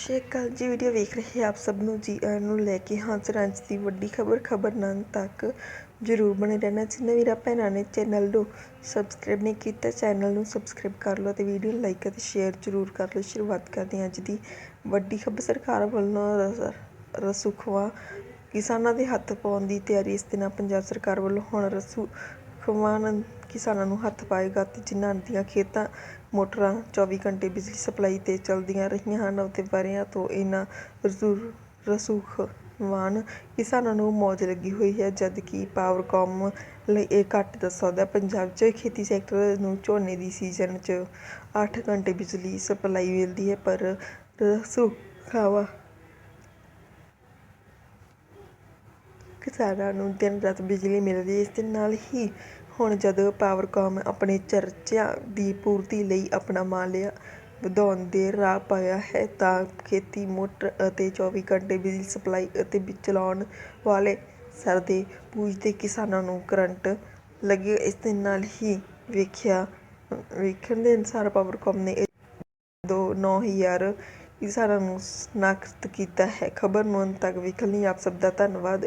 Shekel ਜੀ video ਵੇਖ ਰਹੇ ਆਪ ਸਭ ਨੂੰ ਜੀ ਆਇਆਂ ਨੂੰ ਲੈ ਕੇ ਹਾਜ਼ਰ ਹਾਂ ਅੱਜ ਦੀ ਵੱਡੀ ਖਬਰ ਖਬਰ ਨਾਲ ਤੱਕ ਜਰੂਰ ਬਣੇ ਰਹਿਣਾ। ਜਿੰਨੇ ਵੀਰਾਂ ਭੈਣਾਂ ਨੇ ਚੈਨਲ ਨੂੰ ਸਬਸਕ੍ਰਾਈਬ ਨਹੀਂ ਕੀਤਾ ਚੈਨਲ ਨੂੰ ਸਬਸਕ੍ਰਾਈਬ ਕਰ ਲਓ ਤੇ ਵੀਡੀਓ ਨੂੰ ਲਾਈਕ ਅਤੇ ਸ਼ੇਅਰ ਜਰੂਰ ਕਰ ਲਓ। ਸ਼ੁਰੂਆਤ ਕਰਦੇ ਹਾਂ ਅੱਜ ਦੀ ਵੱਡੀ ਖਬਰ। ਸਰਕਾਰ ਵੱਲੋਂ ਰ- ਰਸੂਖਵਾ ਕਿਸਾਨਾਂ ਦੇ ਹੱਥ ਪਾਉਣ ਦੀ ਤਿਆਰੀ। ਇਸ ਦੇ ਨਾਲ ਪੰਜਾਬ ਸਰਕਾਰ ਵੱਲੋਂ ਹੁਣ ਰਸੂ ਨਾਲ ਕਿਸਾਨਾਂ ਨੂੰ ਹੱਥ ਪਾਏਗਾ ਅਤੇ ਜਿਨ੍ਹਾਂ ਦੀਆਂ ਖੇਤਾਂ, ਮੋਟਰਾਂ 24 ਘੰਟੇ ਬਿਜਲੀ ਸਪਲਾਈ ਤੇ ਚੱਲਦੀਆਂ ਰਹੀਆਂ ਹਨ, ਅਤੇ ਵਰ੍ਹਿਆਂ ਤੋਂ ਇਹਨਾਂ ਰਸੂ, ਰਸੂਖਵਾਨ ਕਿਸਾਨਾਂ ਨੂੰ ਮੌਜ ਲੱਗੀ ਹੋਈ ਹੈ ਜਦ ਕਿ ਪਾਵਰਕਾਮ ਲਈ ਇਹ ਘੱਟ ਦਾ ਸੌਦਾ ਪੰਜਾਬ 'ਚ ਖੇਤੀ ਸੈਕਟਰ ਨੂੰ ਝੋਨੇ ਦੀ ਸੀਜ਼ਨ 'ਚ ਅੱਠ ਘੰਟੇ ਬਿਜਲੀ ਸਪਲਾਈ ਮਿਲਦੀ ਹੈ, ਪਰ ਰਸੂਖਾਵਾ ਕਿਸਾਨਾਂ ਨੂੰ ਦਿਨ ਰਾਤ ਬਿਜਲੀ ਮਿਲ ਰਹੀ ਇਸ ਦੇ ਨਾਲ ਹੀ ਹੁਣ ਜਦੋਂ ਪਾਵਰਕੌਮ ਆਪਣੇ ਚਰਚਿਆਂ ਦੀ ਪੂਰਤੀ ਲਈ ਆਪਣਾ ਮਾਲੀਆ ਵਧਾਉਣ ਦੇ ਰਾਹ ਪਾਇਆ ਹੈ, ਤਾਂ ਖੇਤੀ, ਮੋਟਰ ਅਤੇ 24 ਘੰਟੇ ਬਿਜਲੀ ਸਪਲਾਈ ਅਤੇ ਵਿੱਚ ਚਲਾਉਣ ਵਾਲੇ ਸਰਦੇ ਪੂਜਦੇ ਕਿਸਾਨਾਂ ਨੂੰ ਕਰੰਟ ਲੱਗੇ। ਇਸ ਦੇ ਨਾਲ ਹੀ ਵੇਖਿਆ, ਵੇਖਣ ਦੇ ਅਨੁਸਾਰ ਪਾਵਰਕੌਮ ਨੇ ਦੋ ਨੌ ਹਜ਼ਾਰ ਕਿਸਾਨਾਂ ਨੂੰ ਸਨਾਖਤ ਕੀਤਾ ਹੈ। ਖਬਰ ਨੂੰ ਅੰਤ ਤੱਕ ਵੇਖਣ ਲਈ ਆਪ ਸਭ ਦਾ ਧੰਨਵਾਦ।